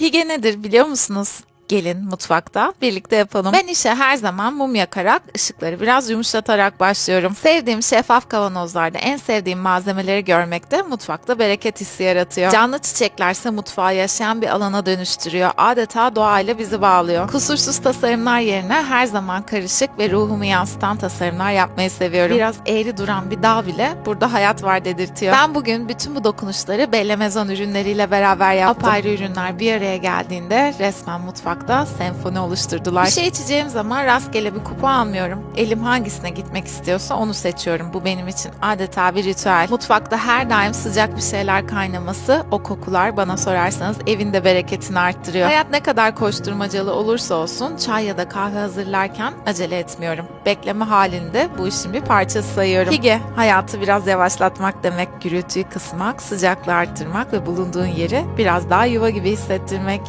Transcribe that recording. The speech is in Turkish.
Hige nedir biliyor musunuz? Gelin mutfakta birlikte yapalım. Ben işe her zaman mum yakarak, ışıkları biraz yumuşatarak başlıyorum. Sevdiğim şeffaf kavanozlarda en sevdiğim malzemeleri görmek de mutfakta bereket hissi yaratıyor. Canlı çiçeklerse mutfağı yaşayan bir alana dönüştürüyor. Adeta doğayla bizi bağlıyor. Kusursuz tasarımlar yerine her zaman karışık ve ruhumu yansıtan tasarımlar yapmayı seviyorum. Biraz eğri duran bir dağ bile burada hayat var dedirtiyor. Ben bugün bütün bu dokunuşları Belle Maison ürünleriyle beraber yaptım. Apayrı ürünler bir araya geldiğinde resmen mutfakta senfoni oluşturdular. Bir şey içeceğim zaman rastgele bir kupa almıyorum. Elim hangisine gitmek istiyorsa onu seçiyorum. Bu benim için adeta bir ritüel. Mutfakta her daim sıcak bir şeyler kaynaması, o kokular bana sorarsanız evin de bereketini arttırıyor. Hayat ne kadar koşturmacalı olursa olsun çay ya da kahve hazırlarken acele etmiyorum. Bekleme halinde bu işin bir parçası sayıyorum. Hige, hayatı biraz yavaşlatmak demek, gürültüyü kısmak, sıcaklığı arttırmak ve bulunduğun yeri biraz daha yuva gibi hissettirmek.